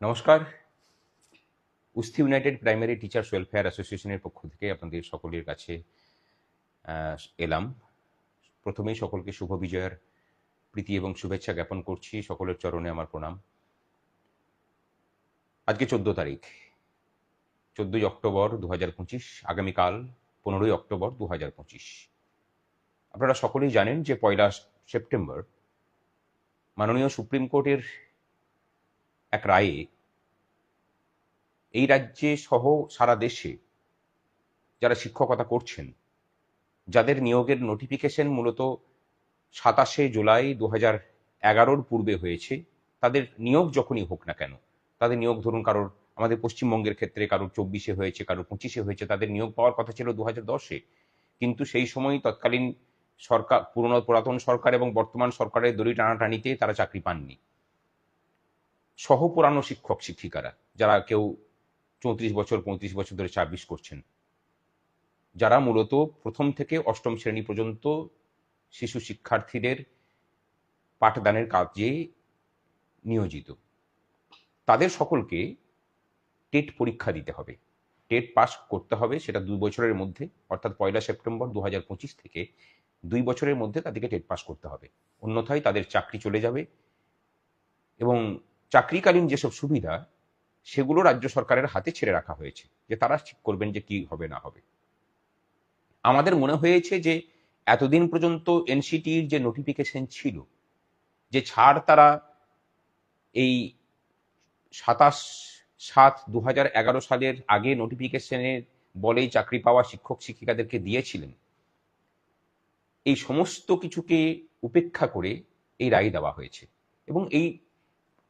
নমস্কার। Usthi United Primary Teachers Welfare অ্যাসোসিয়েশনের পক্ষ থেকে আপনাদের সকলের কাছে এলাম। প্রথমেই সকলকে শুভ বিজয়ের প্রীতি এবং শুভেচ্ছা জ্ঞাপন করছি। সকলের চরণে আমার প্রণাম। আজকে চোদ্দ তারিখ, চোদ্দই অক্টোবর দু হাজার পঁচিশ, আগামীকাল পনেরোই অক্টোবর দু হাজার পঁচিশ। আপনারা সকলেই জানেন যে পয়লা সেপ্টেম্বর মাননীয় সুপ্রিম কোর্টের এক রায়ে, এই রাজ্যে সহ সারা দেশে যারা শিক্ষকতা করছেন, যাদের নিয়োগের নোটিফিকেশন মূলত সাতাশে জুলাই দু হাজার এগারোর পূর্বে হয়েছে, তাদের নিয়োগ যখনই হোক না কেন, তাদের নিয়োগ ধরুন কারোর, আমাদের পশ্চিমবঙ্গের ক্ষেত্রে কারোর চব্বিশে হয়েছে, কারোর পঁচিশে হয়েছে, তাদের নিয়োগ পাওয়ার কথা ছিল দু হাজার দশে। কিন্তু সেই সময় তৎকালীন সরকার, পুরনো পুরাতন সরকার এবং বর্তমান সরকারের দড়ি টানাটানিতে তারা চাকরি পাননি। সহ পুরানো শিক্ষক, শিক্ষিকারা, যারা কেউ চৌত্রিশ বছর, পঁয়ত্রিশ বছর ধরে চাকরিশ করছেন। যারা মূলত প্রথম থেকে অষ্টম শ্রেণি পর্যন্ত শিশু শিক্ষার্থীদের পাঠদানের কাজে নিয়োজিত। তাদের সকলকে টেট পরীক্ষা দিতে হবে। টেট পাস করতে হবে সেটা দুই বছরের মধ্যে, অর্থাৎ পয়লা সেপ্টেম্বর দু হাজার পঁচিশ থেকে দুই বছরের মধ্যে তাদেরকে টেট পাস করতে হবে। অন্যথায় তাদের চাকরি চলে যাবে এবং চাকরিকালীন যেসব সুবিধা, সেগুলো রাজ্য সরকারের হাতে ছেড়ে রাখা হয়েছে, যে তারা ঠিক করবেন যে কি হবে না হবে। আমাদের মনে হয়েছে যে এতদিন পর্যন্ত এনসিটির যে নোটিফিকেশন ছিল, যে ছাড় তারা এই সাতাশ সাত দু সালের আগে নোটিফিকেশনের বলেই চাকরি পাওয়া শিক্ষক শিক্ষিকাদেরকে দিয়েছিলেন, এই সমস্ত কিছুকে উপেক্ষা করে এই রায় দেওয়া হয়েছে। এবং এই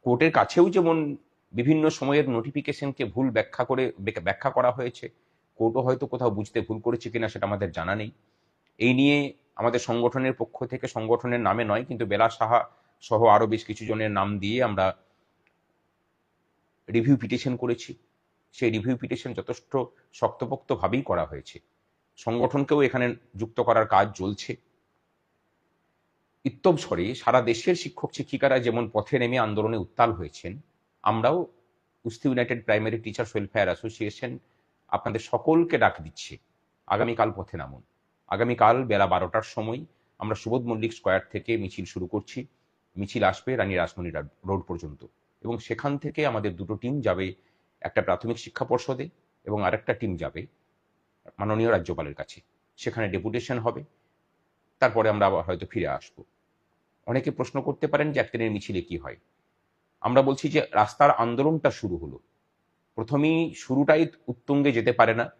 কোর্টের কাছেও যেমন বিভিন্ন সময়ের নোটিফিকেশনকে ভুল ব্যাখ্যা করে, ব্যাখ্যা করা হয়েছে, কোর্টও হয়তো কোথাও বুঝতে ভুল করেছে কিনা সেটা আমাদের জানা নেই। এই নিয়ে আমাদের সংগঠনের পক্ষ থেকে, সংগঠনের নামে নয়, কিন্তু বেলা সাহা সহ আরও বেশ কিছু জনের নাম দিয়ে আমরা রিভিউ পিটিশন করেছি। সেই রিভিউ পিটিশন যথেষ্ট শক্তপোক্তভাবেই করা হয়েছে। সংগঠনকেও এখানে যুক্ত করার কাজ চলছে। ইত্যবসরে সারা দেশের শিক্ষক শিক্ষিকারা যেমন পথে নেমে আন্দোলনে উত্তাল হয়েছেন, আমরাও Usthi United Primary Teachers Welfare Association আপনাদের সকলকে ডাক দিচ্ছে, আগামীকাল পথে নামুন। আগামীকাল বেলা বারোটার সময় আমরা সুবোধ মল্লিক স্কোয়ার থেকে মিছিল শুরু করছি। মিছিল আসবে রানী রাসমণি রোড পর্যন্ত এবং সেখান থেকে আমাদের দুটো টিম যাবে একটা প্রাথমিক শিক্ষা পর্ষদে এবং আরেকটা টিম যাবে মাননীয় রাজ্যপালের কাছে। সেখানে ডেপুটেশন হবে, তারপরে আমরা আবার হয়তো ফিরে আসব। অনেকে প্রশ্ন করতে পারেন যে একদিনের মিছিলে কি হয়। আমরা বলছি যে রাস্তার আন্দোলনটা শুরু হলো। প্রথমেই শুরুটাই উত্তুঙ্গে যেতে পারে না।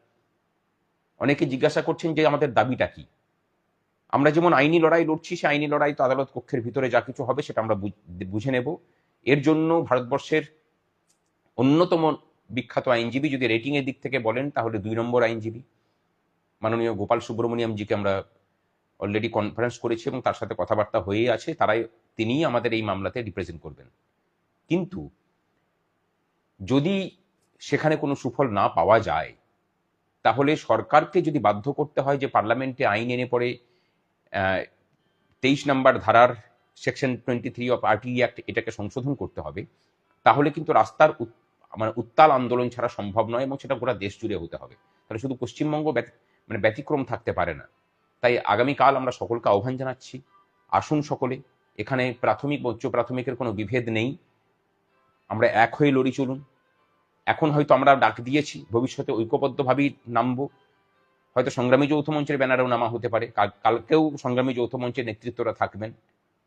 অনেকে জিজ্ঞাসা করছেন যে আমাদের দাবিটা কি? আমরা যেমন আইনি লড়াই লড়ছি সে আইনি লড়াই তো আদালত কক্ষের ভিতরে যা কিছু হবে সেটা আমরা বুঝ- নেব। এর জন্য ভারতবর্ষের অন্যতম বিখ্যাত আইনজীবী যদি রেটিং এর দিক থেকে বলেন, তাহলে দুই নম্বর আইনজীবী মাননীয় গোপাল সুব্রমণিয়ামজিকে আমরা অলরেডি কনফারেন্স করেছি এবং তার সাথে কথাবার্তা হয়েই আছে, তারাই, তিনিই আমাদের এই মামলাতে রিপ্রেজেন্ট করবেন। কিন্তু, যদি সেখানে কোনো সুফল না পাওয়া যায়, তাহলে সরকারকে যদি বাধ্য করতে হয় যে পার্লামেন্টে আইন এনে পড়ে তেইশ নাম্বার ধারার section twenty three of RT act এটাকে সংশোধন করতে হবে, তাহলে কিন্তু রাস্তার মানে উত্তাল আন্দোলন ছাড়া সম্ভব নয় এবং সেটা গোটা দেশ জুড়ে হতে হবে। তাহলে শুধু পশ্চিমবঙ্গ মানে ব্যতিক্রম থাকতে পারে না। তাই আগামীকাল আমরা সকলকে আহ্বান জানাচ্ছি। আসুন সকলে, এখানে প্রাথমিক, উচ্চ প্রাথমিকের কোনো বিভেদ নেই। আমরা এক হয়ে লড়ি চলুন। এখন হয়তো আমরা ডাক দিয়েছি, ভবিষ্যতে ঐক্যবদ্ধভাবেই নামবো। হয়তো সংগ্রামী যৌথ মঞ্চের ব্যানারেও নামা হতে পারে। কাল- কালকেও সংগ্রামী যৌথ মঞ্চের নেতৃত্বরা থাকবেন।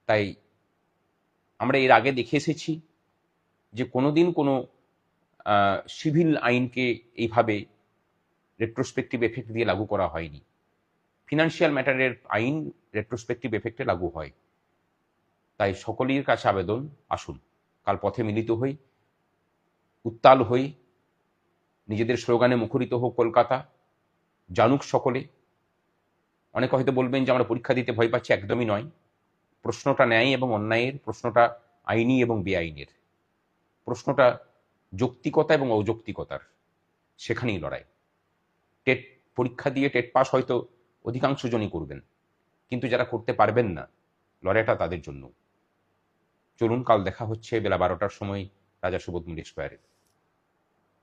তাই আমরা এর আগে দেখে এসেছি যে কোনোদিন কোনো সিভিল আইনকে এইভাবে রেট্রোস্পেক্টিভ এফেক্ট দিয়ে লাগু করা হয়নি। ফিনান্সিয়াল ম্যাটারের আইন রেট্রোস্পেক্টিভ এফেক্টে লাগু হয়। তাই সকলের কাছে আবেদন, আসুন, কাল পথে মিলিত হই, উত্তাল হই, নিজেদের স্লোগানে মুখরিত হোক কলকাতা, জানুক সকলে। অনেকে হয়তো বলবেন যে আমরা পরীক্ষা দিতে ভয় পাচ্ছি, একদমই নয়। প্রশ্নটা ন্যায় এবং অন্যায়ের, প্রশ্নটা আইনি এবং বেআইনের। প্রশ্নটা যৌক্তিকতা এবং অযৌক্তিকতার, সেখানেই লড়াই। টেট, পরীক্ষা দিয়ে টেট পাস হয়তো অধিকাংশ জনই করবেন। কিন্তু যারা করতে পারবেন না, লড়াইটা তাদের জন্য। চলুন, কাল দেখা হচ্ছে বেলা বারোটার সময় রাজা সুবোধ মুড়ি স্কোয়ারে